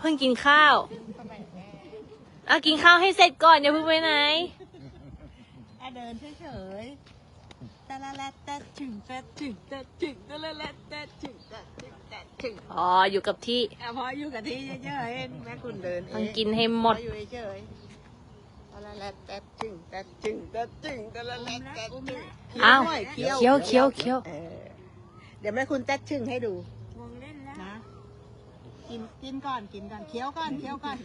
เพิ่งกินข้าวอะกินข้าวให้เสร็จก่อนอย่าเพิ่งไปไหนอะเดินเฉยๆตะละละตะถึงตะถึงตะถึงตะละละตะถึงตะถึงตะถึงอ๋ออยู่กับที่อะพออยู่กับที่เฉยๆแม่คุณเดินเต้องกินให้หมดพออยู่เฉยๆตะละละตะถึงตะถึงตะถึงตะละละตะถึงอ้าวเคี้ยวเคี้ยวเคี้ยวเคี้ยวเออเดี๋ยวแม่คุณตะถึงให้ดู มองเล่นแล้ว นะ กินกินก่อนกินก่อนเคี้ยวก่อนเคี้ยวก่อน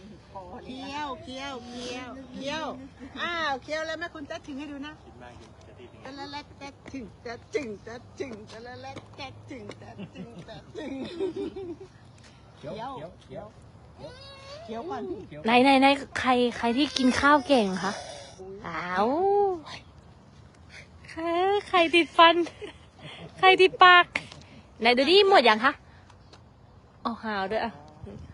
เคี้ยวเคี้ยวเคี้ยวเคี้ยวอ้าวเคี้ยวแล้วแม่คุณตะถึงให้ดูนะตะละละตะถึงตะถึงตะถึงตะละละตะถึงตะถึงตะถึงเคี้ยวเคี้ยวเคี้ยวเคี้ยวก่อนเคี้ยวไหนไหนไหนใครใครที่กินข้าวเก่งคะอ้าวใครใครติดฟัน ใครติดปาก ไหนดูดิหมดยังคะ เอาหาวด้วยอะ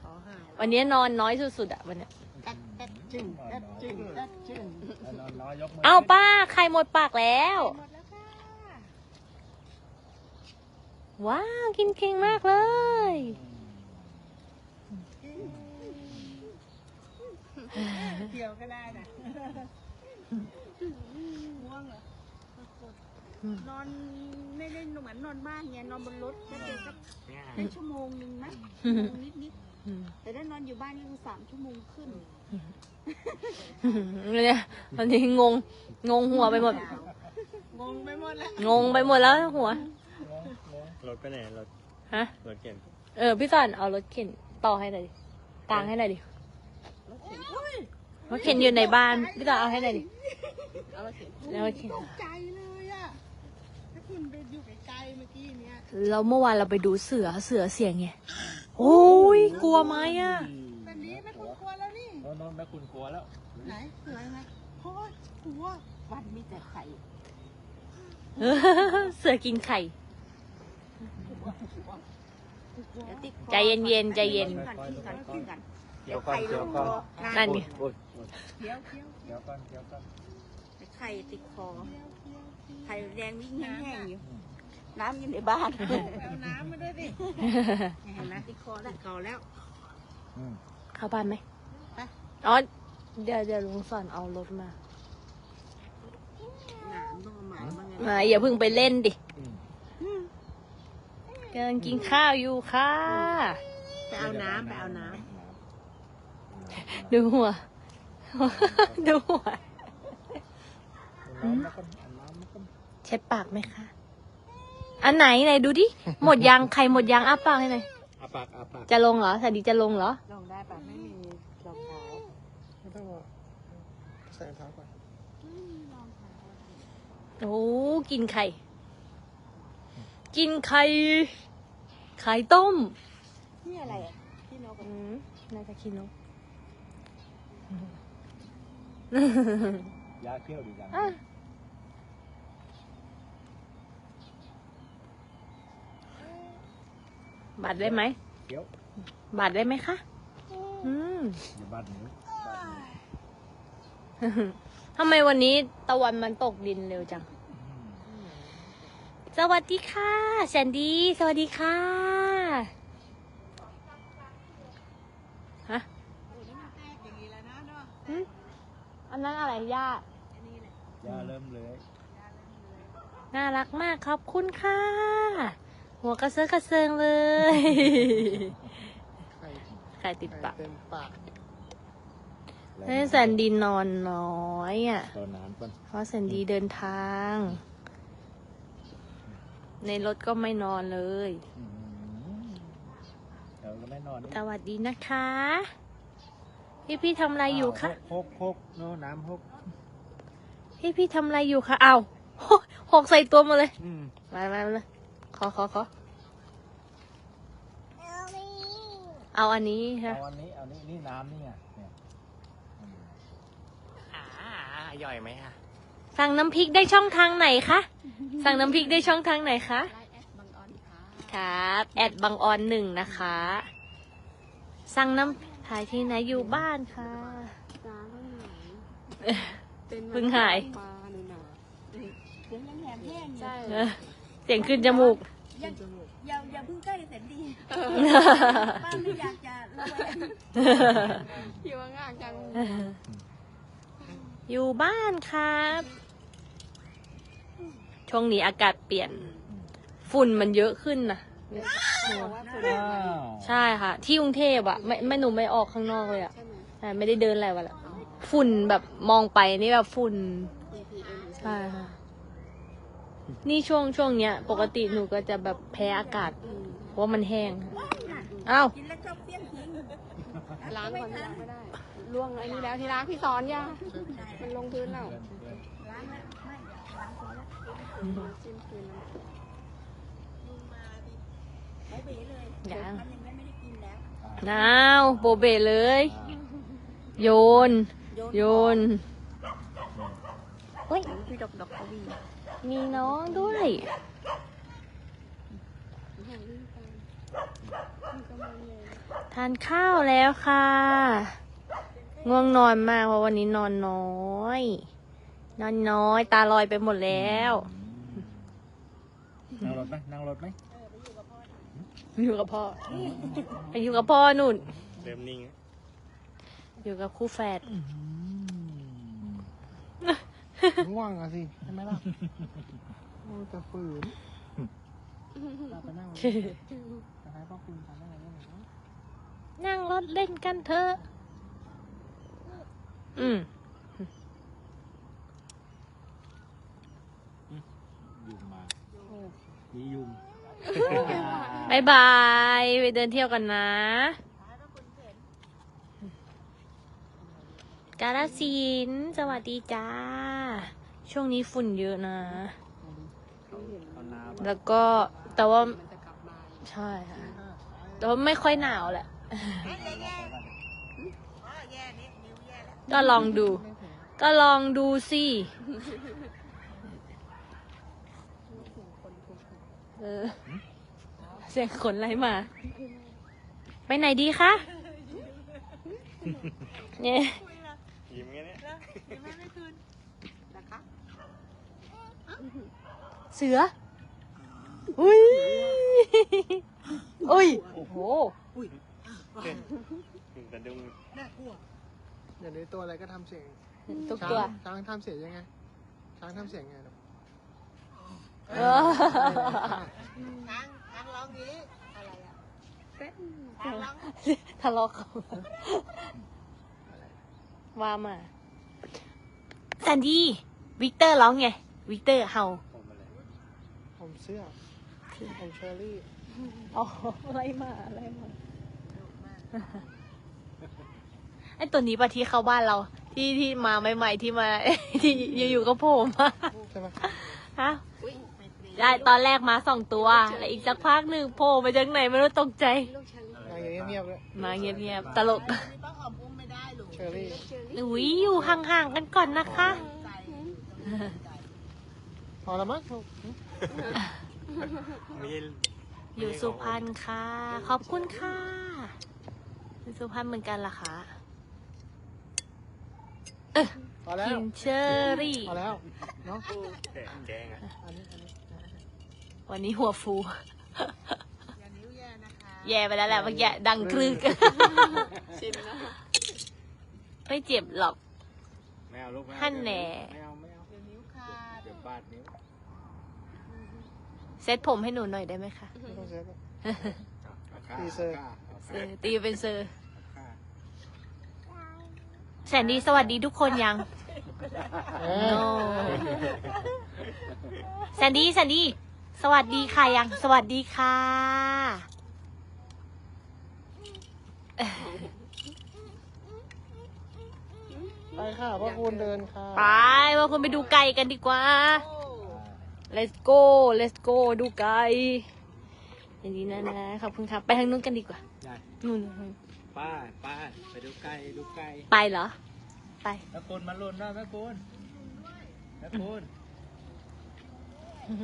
ขอหาวันนี้นอนน้อยสุดๆอะวันเนี้ยตะตะถึงตะถึงตะถึงเอานอนน้อยยกมือเอาป้าใครหมดปากแล้ว หมดแล้วค่ะ ว้าว กินเก่งมากเลยเคี้ยวก็ได้นะง่วงเหรออืม นอนไม่ได้เหมือนนอนบ้านไงนอนบนรถก็เจอสักได้ชั่วโมงหนึ่งนะชั่วโมงนิดนิดๆแต่ถ้านอนอยู่บ้านนี่คือสามชั่วโมงขึ้นเนี่ยตอนนี้งง งงหัวไปหมด งงไปหมดแล้วงงไปหมดแล้วหัว รถไปไหนรถฮะ รถเข็นเออพี่สอนเอารถเข็นต่อให้หน่อยดิกลางให้หน่อยดิรถเข็นอยู่ในบ้านพี่สอนเอาให้หน่อยดิเอาละสิแล้วรถเข็น ตกใจเลย อะถ้าคุณไปอยู่ไกลๆเมื่อกี้เนี้ยแล้วเมื่อวานเราไปดูเสือเสือเสียงไงโอ้ยกลัวไหมอะแต่นี้ไม่คุณกลัวแล้วนี่โน้นโน้นแม่คุณกลัวแล้ว ไหนเสือไหมโอ้ยกลัววันมีแต่ไข่เออเสือกินไข่เดี๋ยวติดคอใจเย็นๆใจเย็นกิก่อนกินก่อนกินก่อนเคี้ยวก่อนเคี้ยวก่อนนั่นไงโอ้ยโอ้ยเคี้ยวเคี้ยวเคี้ยวก่อนเคี้ยวก่อนเดี๋ยวไข่ติดคอ ข่แดงวิ่งแห้งๆอยู่ น้ำอยู่ในบ้าน เอาน้ำมาด้วยดิเห็นไหมติดคอแล้วเก่าแล้ว อืมเข้าบ้านไหมไป อ๋อ เดี๋ยวเดี๋ยวลุงสอนเอารถมาน้ำต้องเอาหมายมาไงมาอย่าเพิ่งไปเล่นดิอืมกำลังกินข้าวอยู่ค่ะ ไปเอาน้ำไปเอาน้ดูหัว ดูหัว น้ำแล้วก็ ช็ดปากไหมคะ อันไหนไหนดูดิ หมดยังใครหมดยังอ้าปากให้หน่อยอาปากอาปากจะลงเหรอสวัสดีจะลงเหรอำลงได้ปะไม่มีรองเท้าไม่ต้องหรอกใส่รองเท้าก่อนโอ้กินไข่ กินไข่ ไข่ต้ม นี่อะไรอะที่นกอืมน่าจะคิดนกยาเคี้ยวดีจัง อะ บัตรได้ไหมเคี้ยวบัตรได้ไหมคะอืมอย่าบัดหนูบัดหนูทำไมวันนี้ตะวันมันตกดินเร็วจัง สวัสดีค่ะแซนดี้สวัสดีค่ะฮะโอ้นี่มันแตกอย่างนี้แล้วนะเนาะหึอันนั้นอะไรย่ายาเริ่มเลย น่ารักมากขอบคุณค่ะ หัวกระเซาะกระเซิงเลย ไข่ใครติดปากเต็มปาก ให้แซนดี้นอนน้อยอะ ตอนน้ำก่อนเพราะแซนดี้เดินทาง ในรถก็ไม่นอนเลย อืมเดี๋ยวเราไม่นอนนี่สวัสดีนะคะ พี่พี่ทำอะไรอยู่คะหกหกโน่นน้ำหกพี่พี่ทำอะไรอยู่คะเอาวหกใส่ตัวหมาเลย อืมมามามาเลย ขอขอขอเอาอันนี้เอาค่ะอันนี้เอานี้นี่น้ำนี่ไงเนี่ยอืมอ่าย่อยไหมอะสั่งน้ำพริกได้ช่องทางไหนคะ สั่งน้ำพริกได้ช่องทางไหนคะไลน์แอดบางออนค่ะครับแอดบังออนหนึ่งนะคะ สั่งน้ำถ่ายที่ไหนอยู่บ้านค่ะจ้าเท่าไหร่เพิ่งหายปลาหนูหนาเสียงแหลมๆแห้งเออเสียงขึ้นจมูก อย่าอย่าอย่าเพิ่งใกล้แสนดีป้าไม่อยากจะระแวงอยู่ห่างๆจังอยู่บ้านครับ ช่วงนี้อากาศเปลี่ยน ฝุ่นมันเยอะขึ้นนะอ้าวใช่ค่ะ ที่กรุงเทพอะไม่ไม่หนูไม่ออกข้างนอกเลยอะใช่ไหมใช่ไม่ได้เดินอะไรวะละฝุ่นแบบมองไปนี่แบบฝุ่น EPM ใช่ค่ะ นี่ช่วงช่วงเนี้ย ปกติหนูก็จะแบบแพ้อากาศอืมเพราะว่ามันแห้งอ้าวกินแล้วชอบเปี้ยงทิ้งล้างก่อนล้างไม่ได้ล่วงไอ้นี่แล้วที่ล้างพี่สอนย่ามันลงพื้นแล้วล้างแล้วไม่ล้างพอแล้วจิ้มคืนแล้วไม่เบเลยยังอันหนึงไม่ได้กินแล้วน้าวโบเบเลย โยน โยนเฮ้ยพี่ดอกดอกกวี มีน้องด้วยแห่งวิ่งไปมีกำลังเลยทานข้าวแล้วค่ะ ง่วงนอนมากเพราะวันนี้นอนน้อย นอนน้อย ตาลอยไปหมดแล้ว นั่งรถไหมนั่งรถไหมอยู่กับพ่อ ไปอยู่กับพ่อนุ่น เริ่มนิ่งอยู่กับคู่แฝด ง่วงอะสิ ใช่ไหมล่ะโอ้จะฝืนเราไปนั่งรถจะให้พ่อคุณทำอะไรได้ไหมนั่งรถเล่นกันเถอะ อืมยุงมามียุงบายบาย ไปเดินเที่ยวกันนะ กาลสินธุ์สวัสดีจ้า ช่วงนี้ฝุ่นเยอะนะเอาน้ำแล้วก็แต่ว่ามันจะกลับมาใช่ค่ะแต่ว่าไม่ค่อยหนาวแหละ ก็ลองดู ก็ลองดูสิเออเสียงขนอะไรมา ไปไหนดีคะ เนี่ยยิ้มไง เนี่ยนะคะเสือ อุ้ย อุ้ย โอ้โหแต่ดุงอย่างนี้ตัวอะไรก็ทำเสียงทุกตัวช้างทำเสียงยังไง ช้างทำเสียงยังไงลูกเออช้างช้างร้องนี้อะไรอะเต้นช้างร้องทะเลาะเขาว่ามา แซนดี้วิกเตอร์ร้องไง วิกเตอร์เห่าผมอะไรผมเสื้อผมเชอรี่อ๋ออะไรมาอะไรมาไอตัวนี้ปะที่เข้าบ้านเรา ที่ที่มาใหม่ๆที่มา ที่อยู่ๆก็โผล่มาใช่ไหมฮะได้ตอนแรกมาสองตัว แล้วอีกสักพักหนึ่งโผล่มาจากไหนไม่รู้ตกใจลูกฉันนางอย่างเงียบๆเลยมาเงียบๆตลก อรี่เชอรี่ อุ้ยอยู่ห่างๆกันก่อนนะคะใจพอแล้วมั้งลูกไม่ใช่อยู่สุพรรณค่ะ ขอบคุณค่ะอยู่สุพรรณเหมือนกันล่ะค่ะพอแล้ว กินเชอรี่ พอแล้ว เนาะแต่แกงอะอันนี้อันนี้วันนี้หัวฟู อย่านิ้วแย่นะคะ แย่ไปแล้วแหละเมื่อกี้ดังกรึก ชิมนะ ไม่เจ็บหรอก ไม่เอาลูกไม่เอาท่านแหน่ ไม่เอาไม่เอาเดี๋ยวนิ้วขาดเดี๋ยวบาดนิ้วเซ็ตผมให้หนูหน่อยได้ไหมคะไม่ต้องเซ็ตหรอกขาตีเซอร์เซอร์ตีเป็นเซอร์ขาแสนดีสวัสดีทุกคนยังเอโนอแซนดี้แซนดี้สวัสดีค่ะยัง สวัสดีค่ะ ไปค่ะพ่อคุณเดินค่ะ ไปว่าคุณไปดูไก่กันดีกว่า let's go let's go ดูไก่อย่างนี้นะนะขอบคุณครับไปทางนู้นกันดีกว่าได้นู่นป้าป้าไปดูไก่ดูไก่ไปเหรอ ไปแม่คุณมาลุ่นนะแม่คุณแม่คุณ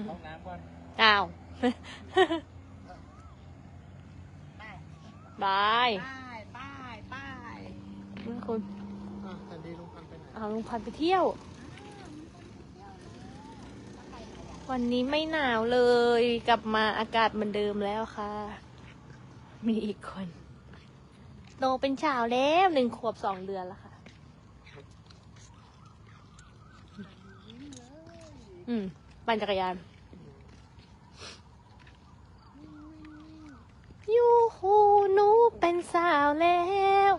ห้องน้ำก่อนอ้าวบาย ป้ายป้ายป้ายคุณ เอาลุงพันไปเที่ยว วันนี้ไม่หนาวเลย กลับมาอากาศเหมือนเดิมแล้วค่ะ มีอีกคนโตเป็นสาวแล้วหนึ่งขวบสองเดือนแล้วค่ะ อืม ปั่นจักรยานยูฮูหนูเป็นสาวแล้ว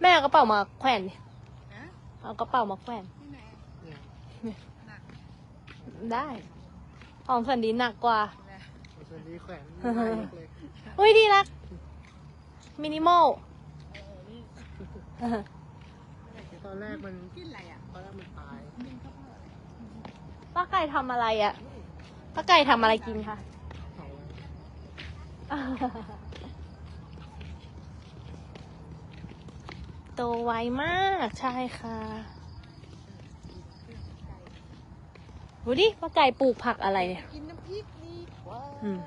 แม่กระเป๋ามาแขวนดิ เอากระเป๋ามาแขวนได้ของสันดีหนักกว่าส่วนนี้แขวนฮ่าไม้ฮ่าเล็กอุ้ยดีรักมินิมอลๆตอนแรกมันกินอะไรอะตอนแรกมันตายป้าไก่ทำอะไรอะ่ะป้าไก่ทำอะไรกินคะ เผาไว้ โตไวมากใช่ค่ะดูดิป้าไก่ปลูกผักอะไรเนี่ยกินน้ำพริกดีกว่าอืม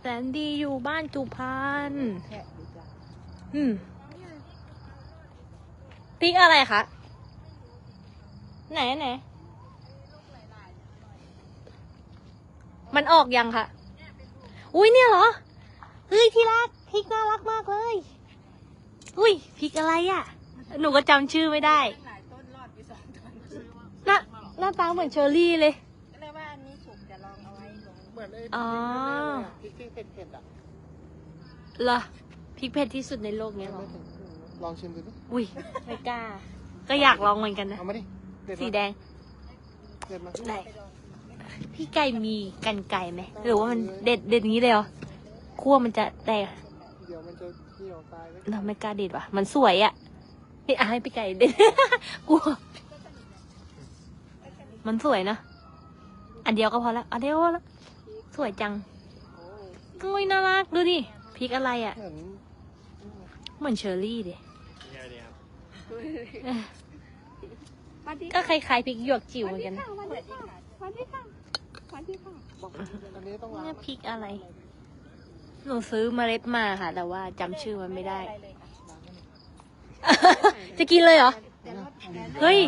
แสนดีอยู่บ้านจุพานอืมพริกอะไรคะ ไหนไหน มันออกยังคะ อุ้ยเนี่ยเหรอ เฮ้ยที่รักพริกน่ารักมากเลย อุ้ยพริกอะไรอะ่ะ หนูก็จำชื่อไม่ได้หลายต้นรอดไปสองต้นหน้าหน้าตาเหมือนเชอร์รี่เลย ก็เลยว่าอันนี้สุกจะลองเอาไว้ลงเหมือนไอ้อ๋อพริกที่เผ็ดๆอะเหรอพริกเผ็ดที่สุดในโลกเนี้ยเหรอไม่ถึงลองชิมดูดิอุ้ยไม่กล้า ก็อยากลองเหมือนกันนะ เอามาดิเด็ดสีมาแดงเด็ดมาไหนพี่ไก่มีกันไก่ไหม หรือว่ามันเด็ดเด็ดอย่างนี้เลยเหรอคั่วมันจะแตกเดี๋ยวมันจะ เหี่ยวตายไหมเราไม่กล้าเด็ดว่ะ มันสวยอะพี่อายพี่ไก่เด็ดกลัว มันสวยนะ อันเดียวก็พอละอันเดียวก็พอละสวยจังโอ้ยน่ารักดูดิพริกอะไรอะเหมือนเหมือนเชอร์รี่ดินี่ไงดีครับวันที่ก็คล้ายๆพริกหยวกจิ๋วเหมือนกันนะวันที่ค่ะวันที่ค่ะวันที่ค่ะบอกอันนี้ต้องล้างเนี่ยพริกอะไร หนูซื้อเมล็ดมาค่ะ แต่ว่าจำชื่อมันไม่ได้อะไรเลยค่ะจะกินเลยเหรอแต่รสเฮ้ย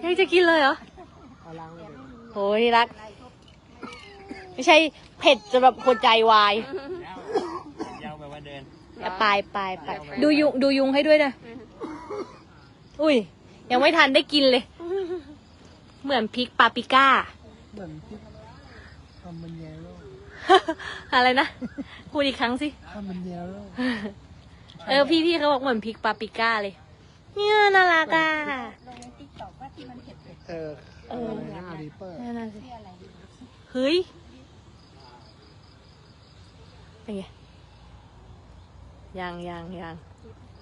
เฮ้ยจะกินเลยเหรอเอาล้างเลยเดี๋ยวโหที่รัก ไม่ใช่เผ็ดจะแบบหัวใจวายยาวไปว่าเดินไปไปไปดูยุงดูยุงให้ด้วยนะ อุ้ย ยังไม่ทันได้กินเลย เหมือนพริกปาปริก้า เหมือนพริกทำมันแย่แล้ว อะไรนะพูดอีกครั้งสิทำมันแย่แล้วเออพี่พี่เขาบอกเหมือนพริกปาปริก้าเลย เนี่ยน่ารักอะ ลงในติ๊กต็อกว่าที่มันเผ็ดเผ็ดเออเออ หน้ารีเปอร์นั่นน่ะสิที่อะไรเฮ้ยเป็นไงยังยังยัง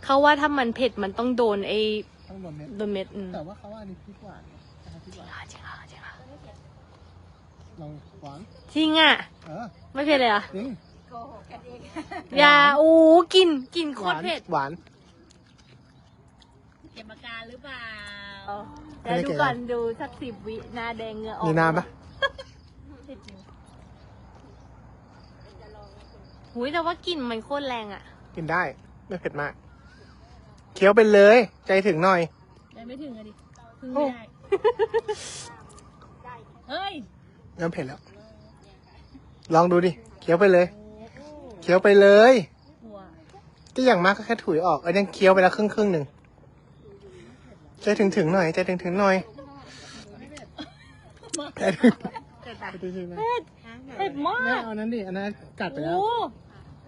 เขาว่าถ้ามันเผ็ดมันต้องโดนไอ้ทั้งหมดเม็ดโดนเม็ดอืมแต่ว่าเขาว่าอันนี้พริกหวานนะครับพริกหวาน จริงเหรอจริงเหรอลอ งหวานจริงอะ เออไม่เผ็ดเลยเหรอจริงโกหกกันเองอย่าโอ้กินกินโคหตวารนเผ็ดหวาน เก็บอาการหรือเปล่าเดี๋ยวดูก่อนดูสักสิบวิหน้าแดงเหงือออกมีน้ำปะหุยแต่ว่ากลิ่นมันโคตรแรงอะ กินได้ ไม่เผ็ดมาก เคี้ยวไปเลย ใจถึงหน่อยแต่ไม่ถึงอะดิพึ่งไม่ได้ เฮ้ย เริ่มเผ็ดแล้ว ลองดูดิ เคี้ยวไปเลย เคี้ยวไปเลยหัวก็อย่างมากก็แค่ถุยออกไอ้ยังเคี้ยวไปแล้วครึ่งครึ่งๆหนึ่งใจถึงถึงๆหน่อยใจถึงถึงๆหน่อยใจถึงใจถึงๆหน่อยเผ็ดมาแม่กเอานั้นดิอันนั้นกัดไปแล้ว โอ้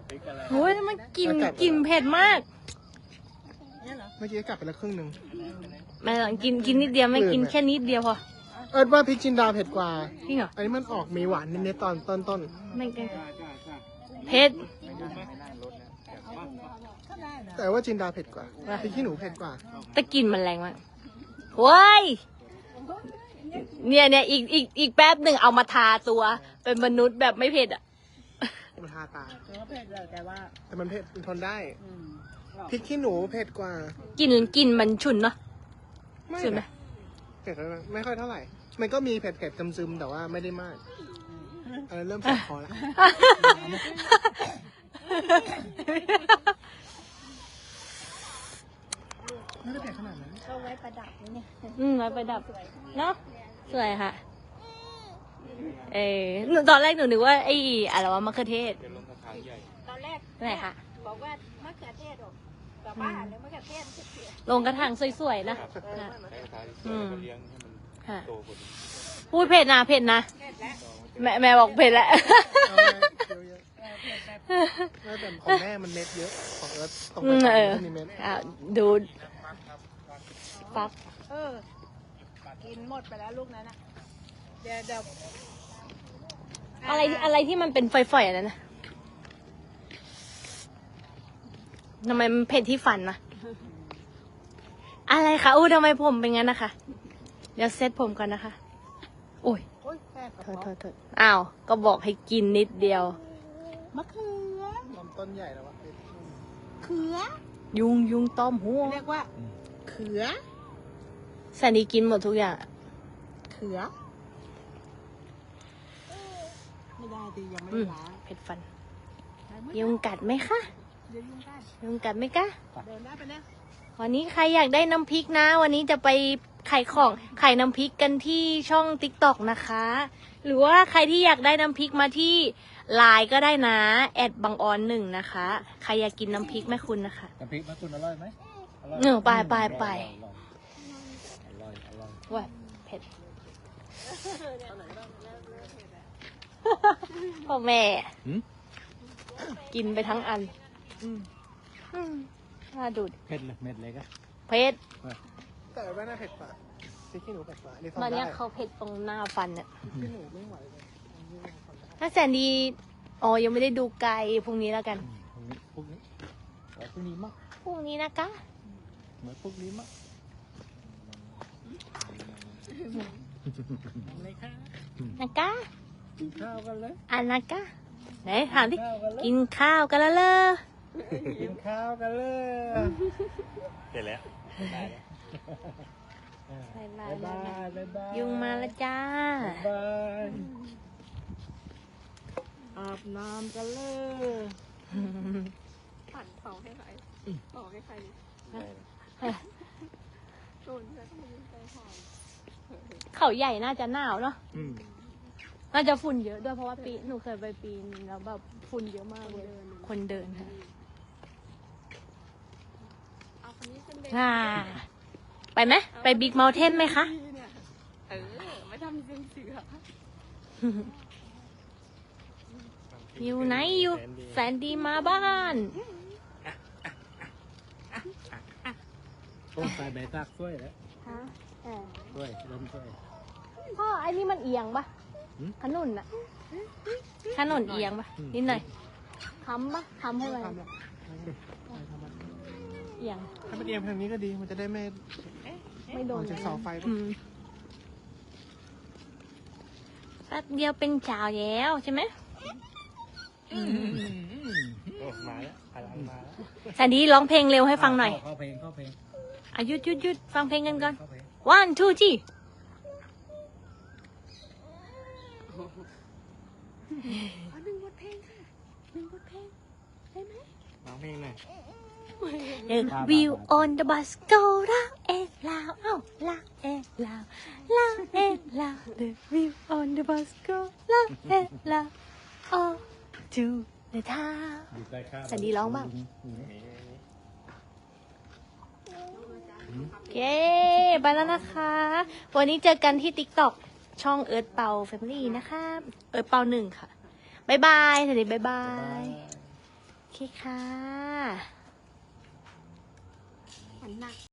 พริกอะไรโหแล้วมันกลิ่นแล้วกัดกลิ่นเผ็ดมากเมื่อกี้กัดไปแล้วครึ่งหนึ่ง ไม่หรอกกินกินนิดเดียวไม่กินเออแค่นิดเดียวพอ เอิร์ดว่าพริกจินดาเผ็ดกว่า จริงเหรอ อันนี้มันออกมีหวานนิดๆตอนต้นต้นไม่กินเผ็ด ๆแต่ว่าจินดาเผ็ดกว่าพริกขี้หนูเผ็ดกว่า แต่กลิ่นมันแรงมากว้ายเนี่ยเนี่ยอีกอีกอีกแป๊บหนึ่งเอามาทาตัว เป็นมนุษย์แบบไม่เผ็ดอะ มันทาตาก็เผ็ดเลยแต่ว่าแต่มันเผ็ดมันทนได้พริกขี้หนูเผ็ดกว่ากลิ่นกลิ่นมันฉุนเนาะ ไม่ฉุนไหมนะเผ็ดแล้วนะไม่ค่อยเท่าไหร่ มันก็มีเผ็ดเผ็ดๆซึมๆแต่ว่าไม่ได้มากอันนั้นเริ่มแสบคอแล้ว ไม่ได้เผ็ดขนาดนั้นก็ไว้ประดับนี่เนี่ยอืมไว้ประดับ เนาะสวยค่ะ เออหนูตอนแรกหนูนึกว่าไอ้อะไรวะมะเขือเทศเป็นลมคางใหญ่ตอนแรกไหนคะบอกว่ามะเขือเทศออกกลับบ้านเลยมะเขือเทศมะเขือเทศลงกระถางสวยๆนะค่ะใช้กระถางอืมเลี้ยงให้ พูดเผ็ดนะเผ็ดนะ แม่แม่บอกเผ็ดแล้วเอาไงเคี้ยวเยอะเออแต่ของแม่มันเม็ดเยอะ ของเอิร์ธตรงอืไปมเออมีเม็ด อะดูฟักเออ กินหมดไปแล้วลูกนั้นนะเดี๋ยวเดี๋ยวอะไรอะไรที่มันเป็นฝอยๆอันนั้นนะทำไมมันเผ็ดที่ฟันนะ อะไรคะอู้ทำไมผมเป็นงั้นนะคะ เดี๋ยวเซ็ตผมก่อนนะคะ โอ้ยโอ้ยแค่กระโทษเพาะโทษโทษอ้าว ก็บอกให้กินนิดเดียว มะเขือลำต้นใหญ่แล้ววะเขือ ยุงยุงต้มหัวเรียกว่า เขือแซนดี้กินหมดทุกอย่างอะเขือ ไม่ได้ดิยังไม่อืได้มล้างเผ็ดฟันล้างไม่ยุงกัดไหมคะเดี๋ยวยุงกัดยุงกัดไหมคะเดินได้ไปเนี่ยวันนี้ใครอยากได้น้ำพริกนะ วันนี้จะไป ขายของขายน้ำพริกกันที่ช่องติ๊กต็อกนะคะ หรือว่าใครที่อยากได้น้ำพริกมาที่ไลน์ก็ได้นะแอดบังออนหนึ่งนะคะ ใครอยากกินน้ำพริกแม่คุณนะคะ น้ำพริกมะกรูดอร่อยไหมอร่อยเออไปไปไปอร่อยอร่อยว้าเผ็ดพ่อแม่ หืมกินไปทั้งอัน อืมอืมน่าดูดเผ็ดเลยเม็ดเล็กอะเผ็ด แต่ว่าน่าเผ็ดกว่าพริกขี้หนูเผ็ดกว่าอันนี่ทำมาได้เนี้ยเขาเผ็ดตรงหน้าฟันเนี่ยพริกขี้หนูไม่ไหวเลยอันนี้ทำได้ถ้าแสนดีอ๋อยังไม่ได้ดูไกลพรุ่งนี้แล้วกันพวกนี้พวกนี้ขอพวกนี้มั้งพรุ่งนี้นะคะเหมือนพวกนี้มั้งเลยค่ะนะคะกินข้าวกันเลยอันนะคะไหนถามดิกินข้าวกันเลยกินข้าวกันแล้วเลยกินข้าวกันเลย เสร็จแล้วได้แล้ว บายบาบ๊ายยบายบ๊ายบายยุงมาแล้วจ้าบ๊ายบายอาบน้ำกันเลยปั่นเป่าให้ใครเป่าให้ใครโดนจะต้องมีใจหอมเขาใหญ่น่าจะหนาวเนาะอืมน่าจะฝุ่นเยอะด้วยเพราะว่าปีหนูเคยไปปีนงแล้วแบบฝุ่นเยอะมากเลย คนเดินค่ะเอาคนนี้เป็นเด็กอ่า ไปไหมไปบิ๊กเมลเทนไหมคะเนี่ยเออไม่ทำเสียงเสืออยู่ไหนอยู่แสนดีมาบ้านต้องใส่ใบซักช่วยแล้วฮะเออช่วยเริ่มช่วยพ่อไอ้นี่มันเอียงปะหืมขนุนอะขนุนเอียงปะอืมนิดหน่อยค้ำปะค้ำให้มันทำหรอกทำมันเอียงถ้ามันเอียงทางนี้ก็ดีมันจะได้ไม่ ไม่โดนออกจากเสาไฟปะอืมแป๊บเดียวเป็นจ่าวแล้วใช่ไหมโอ้มาแล้วพลังมาแล้วแสนดีร้องเพลงเร็วให้ฟังหน่อยเข้าเพลงเข้าเพลงอายุดหยุดหยุดฟังเพลงกันก่อน เข้าเพลง one two three เอาหนึ่งบทเพลงค่ะหนึ่งบทเพลงได้ไหมร้องเพลงหน่อย The view on the bus go round and round เอ้า round and round round and round The view on the bus go round and round all to the town อยู่ใกล้ข้าวแต่ดีร้องบ้างโอเคไปแล้วนะคะ วันนี้เจอกันที่ TikTok ช่องเอิร์ธเปา Family นะคะ เอิร์ธเปาหนึ่งค่ะบายบายสวัสดีบายบาย โอเคค่ะมันหนัก